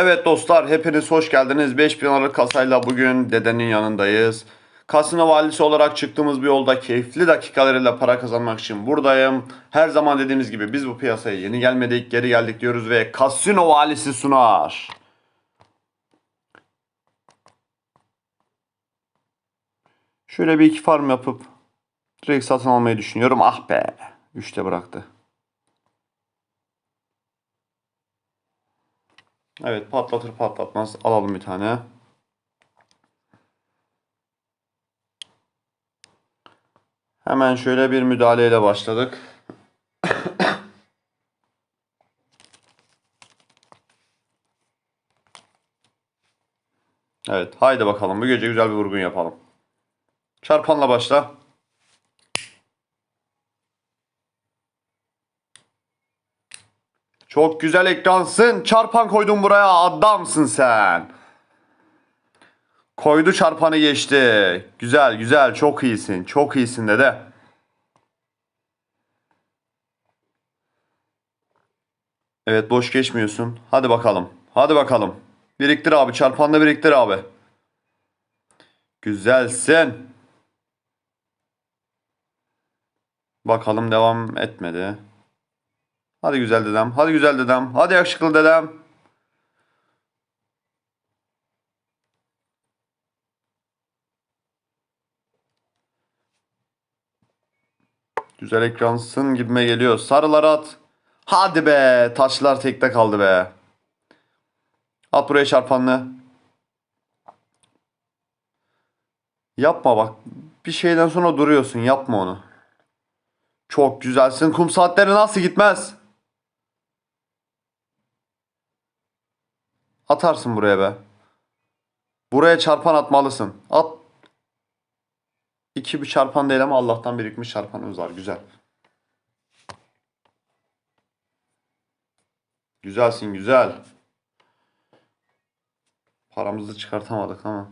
Evet dostlar hepiniz hoş geldiniz. 5000 liralık kasayla bugün dedenin yanındayız. Kasino valisi olarak çıktığımız bir yolda keyifli dakikalarıyla para kazanmak için buradayım. Her zaman dediğimiz gibi biz bu piyasaya yeni gelmedik, geri geldik diyoruz ve kasino valisi sunar. Şöyle bir iki farm yapıp direkt satın almayı düşünüyorum. Ah be. Üçte bıraktı. Evet patlatır patlatmaz alalım bir tane. Hemen şöyle bir müdahaleyle başladık. Evet haydi bakalım bu gece güzel bir vurgun yapalım. Çarpanla başla. Çok güzel ekransın. Çarpan koydun buraya. Adamsın sen. Koydu çarpanı geçti. Güzel güzel. Çok iyisin. Çok iyisin dede. Evet boş geçmiyorsun. Hadi bakalım. Hadi bakalım. Biriktir abi. Çarpanla biriktir abi. Güzelsin. Bakalım devam etmedi. Hadi güzel dedem. Hadi güzel dedem. Hadi yakışıklı dedem. Güzel ekransın gibime geliyor. Sarılar at. Hadi be. Taşlar tekte kaldı be. At buraya çarpanlı. Yapma bak. Bir şeyden sonra duruyorsun. Yapma onu. Çok güzelsin. Kum saatleri nasıl gitmez? Atarsın buraya be. Buraya çarpan atmalısın. At. İki bir çarpan değil ama Allah'tan birikmiş çarpanımız var. Güzel. Güzelsin güzel. Paramızı çıkartamadık ama.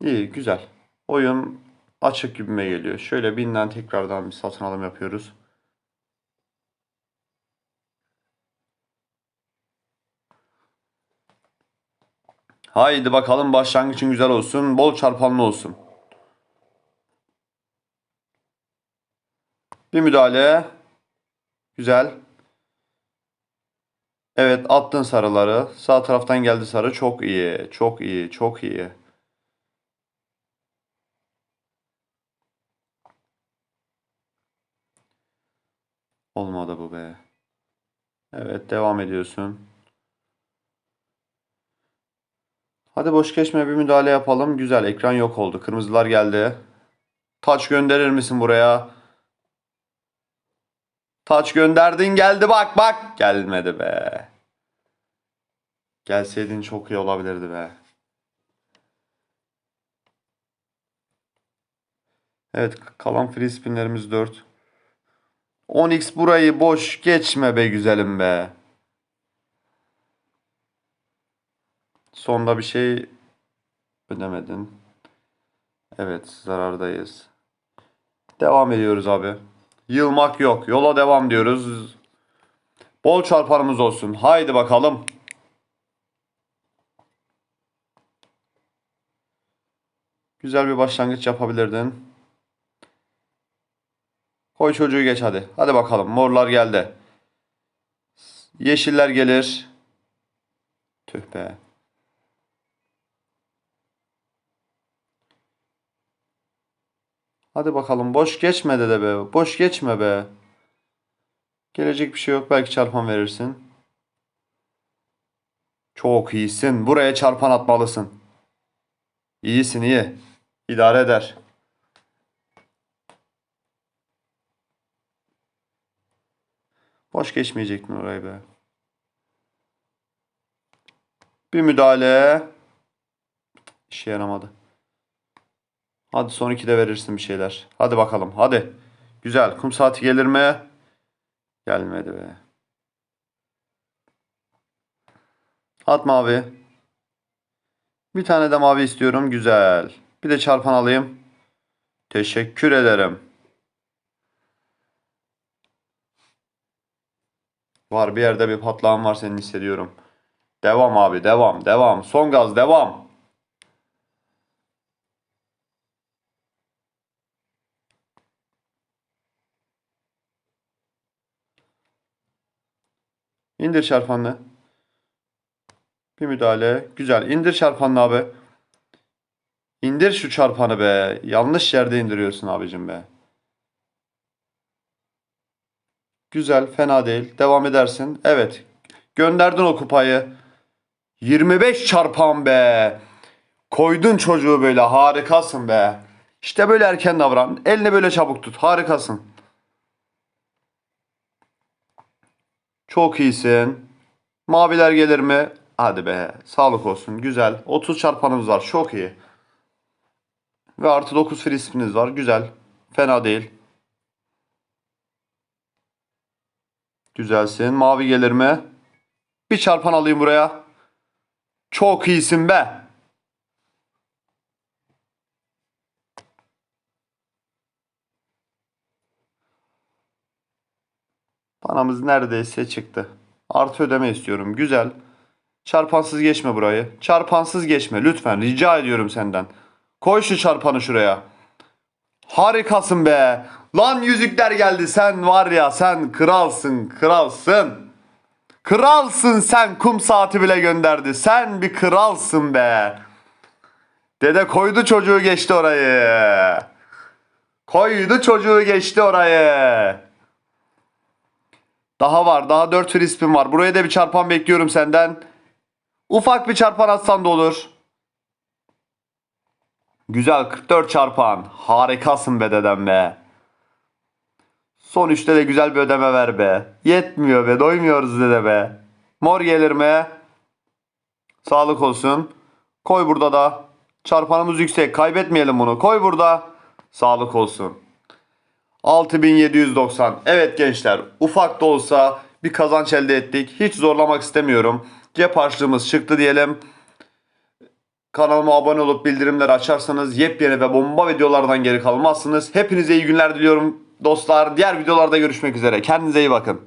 İyi güzel. Oyun açık gibime geliyor. Şöyle binden tekrardan bir satın alım yapıyoruz. Haydi bakalım başlangıçın güzel olsun. Bol çarpanlı olsun. Bir müdahale. Güzel. Evet attın sarıları. Sağ taraftan geldi sarı. Çok iyi. Çok iyi. Çok iyi. Olmadı bu be. Evet devam ediyorsun. Hadi boş geçme bir müdahale yapalım. Güzel ekran yok oldu. Kırmızılar geldi. Taç gönderir misin buraya? Taç gönderdin geldi bak bak. Gelmedi be. Gelseydin çok iyi olabilirdi be. Evet kalan free spinlerimiz 4. 10x burayı boş geçme be güzelim be. Sonda bir şey ödemedin. Evet zarardayız. Devam ediyoruz abi. Yılmak yok. Yola devam diyoruz. Bol çarpanımız olsun. Haydi bakalım. Güzel bir başlangıç yapabilirdin. Koy çocuğu geç hadi. Hadi bakalım. Morlar geldi. Yeşiller gelir. Tüh be. Hadi bakalım. Boş geçme de be. Boş geçme be. Gelecek bir şey yok. Belki çarpan verirsin. Çok iyisin. Buraya çarpan atmalısın. İyisin iyi. İdare eder. Boş geçmeyecek mi orayı be? Bir müdahale. İşe yaramadı. Hadi son iki de verirsin bir şeyler. Hadi bakalım hadi. Güzel. Kum saati gelir mi? Gelmedi be. At mavi. Bir tane de mavi istiyorum. Güzel. Bir de çarpan alayım. Teşekkür ederim. Var bir yerde bir patlağım var senin hissediyorum. Devam abi devam devam. Son gaz devam. İndir çarpanını. Bir müdahale. Güzel. İndir çarpanını abi. İndir şu çarpanı be. Yanlış yerde indiriyorsun abicim be. Güzel. Fena değil. Devam edersin. Evet. Gönderdin o kupayı. 25 çarpan be. Koydun çocuğu böyle. Harikasın be. İşte böyle erken davran. Elini böyle çabuk tut. Harikasın. Çok iyisin. Maviler gelir mi? Hadi be. Sağlık olsun. Güzel. 30 çarpanımız var. Çok iyi. Ve artı 9 free spininiz var. Güzel. Fena değil. Güzelsin. Mavi gelir mi? Bir çarpan alayım buraya. Çok iyisin be. Paramız neredeyse çıktı. Artı ödeme istiyorum. Güzel. Çarpansız geçme burayı. Çarpansız geçme lütfen. Rica ediyorum senden. Koy şu çarpanı şuraya. Harikasın be. Lan yüzükler geldi. Sen var ya sen kralsın kralsın. Kralsın sen kum saati bile gönderdi. Sen bir kralsın be. Dede koydu çocuğu geçti orayı. Koydu çocuğu geçti orayı. Daha var. Daha 4 free spin var. Buraya da bir çarpan bekliyorum senden. Ufak bir çarpan atsan da olur. Güzel 44 çarpan. Harikasın be dedem be. Son üçte de güzel bir ödeme ver be. Yetmiyor be. Doymuyoruz dede be. Mor gelir mi? Sağlık olsun. Koy burada da. Çarpanımız yüksek. Kaybetmeyelim bunu. Koy burada. Sağlık olsun. 6790. Evet gençler ufak da olsa bir kazanç elde ettik. Hiç zorlamak istemiyorum. Cep harçlığımız çıktı diyelim. Kanalıma abone olup bildirimleri açarsanız yepyeni ve bomba videolardan geri kalmazsınız. Hepinize iyi günler diliyorum dostlar. Diğer videolarda görüşmek üzere. Kendinize iyi bakın.